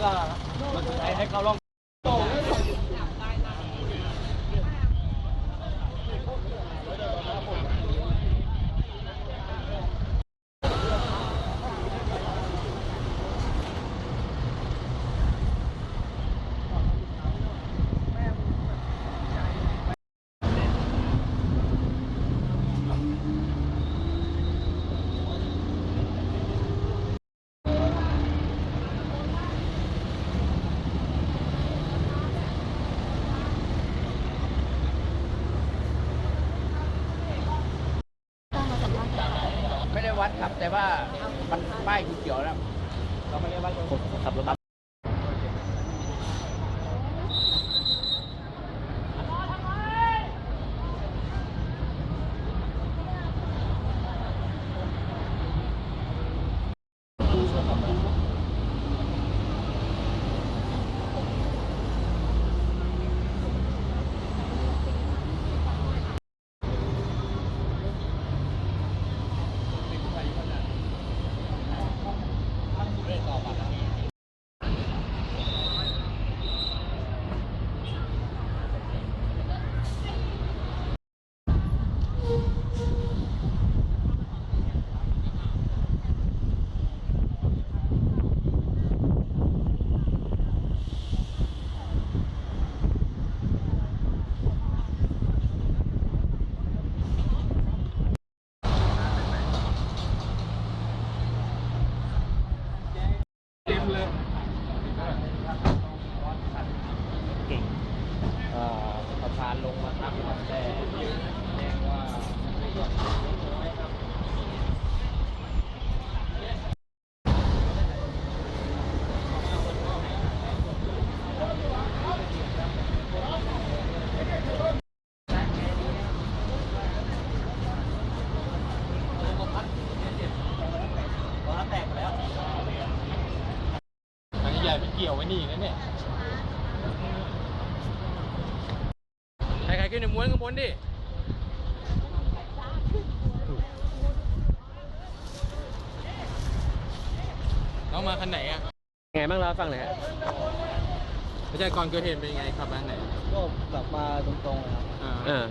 แล้วก็ให้ให้เขาลอง ไม่ได้ วัดครับแต่ว่ามันป้ายเขียวแล้วเราไม่ได้วัดคนขับรถเก่งเอ่อสะพาน ลงมาทับครับแต่แจ้งว่าแตกแล้วทางใหญ่ไปเกี่ยวไว้นี่นะเนี่ย ใครๆ ขึ้นในม้วนข้างบนดิน้องมาคันไหนอะไงบ้างเราฟังหน่อยฮะไม่ใช่ก่อนเกิดเหตุเป็นยังไงขับมาคันไหนก็กลับมาตรงๆเลยครับอ่าอ่า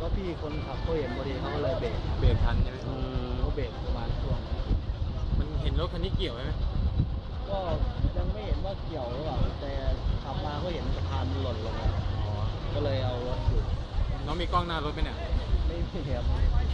ก็พี่คนขับเขาเห็นพอดีเขาก็เลยเบรกเบรกทันใช่ไหมอืมเขาเบรกประมาณช่วงมันเห็นรถคันนี้เกี่ยวไหมก็ยังไม่เห็นว่าเกี่ยวหรือเปล่าแต่ขับมาก็เห็นสะพานมันหล่นล มีกล้องหน้ารถไหมเนี่ย ไม่มีครับ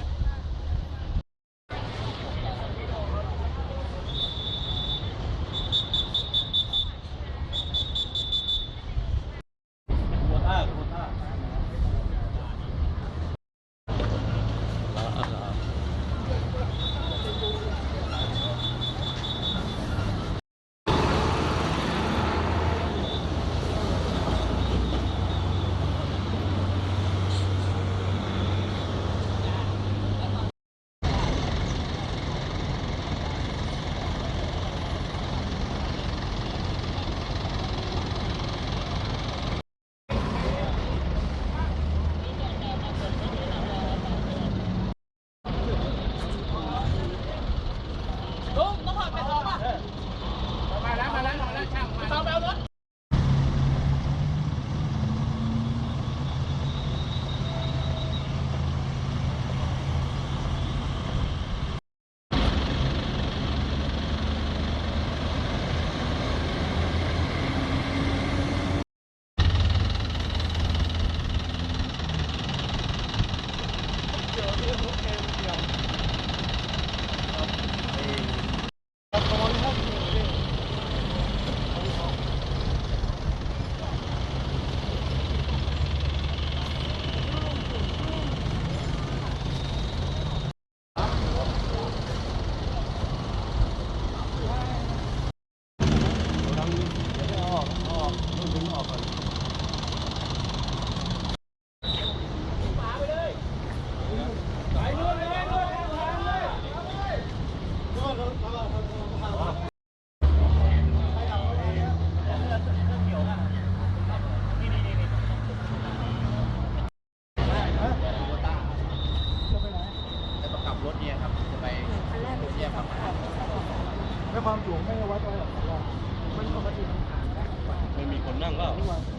Yeah.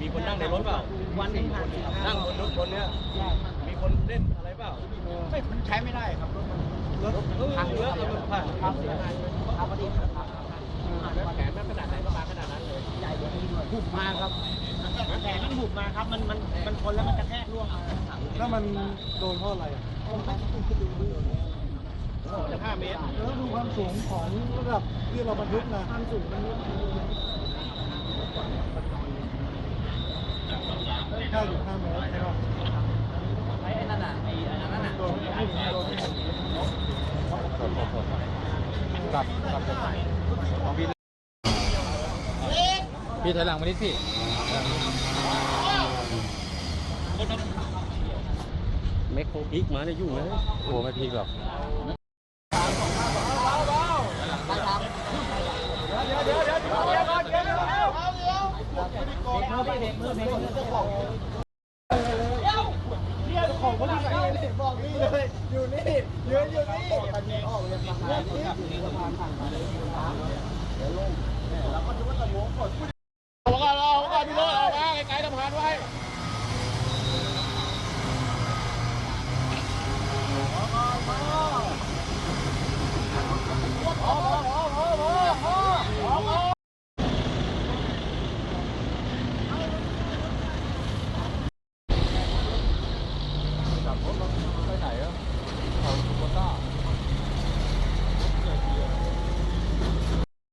มีคนนั่งในรถเปล่า วันหนึ่งผ่านนั่งบนรถคนเนี้ย มีคนเล่นอะไรเปล่า ไม่มันใช้ไม่ได้ครับรถมันรถพังเยอะแล้วมันผ่านครับเสียหายครับพอดีครับแขนมันขนาดไหนก็มาขนาดนั้นเลย ใหญ่กว่านี้ด้วยหุบมาครับแขนมันหุบมาครับ มันมันมันชนแล้วมันกระแทกร่วงมาแล้วมันโดนเพราะอะไรอะจะห้าเมตร แล้วดูความสูงของระดับที่เราบรรทุกนะความสูงมัน ห้าจุดห้าเมตรใช่ป่ะไอ้นั่นน่ะไอ้นั่นน่ะกลับกลับพี่พี่ถอยหลังมานิดพี่เมคโคพิกมาเนี่ยยุ่งเลยโอ้ไม่พีกหรอกบอก เรียกขอคนนี้เลยบอกนี่เลยอยู่นี่เยื้ยอยู่นี่ตันเนียตันเนีย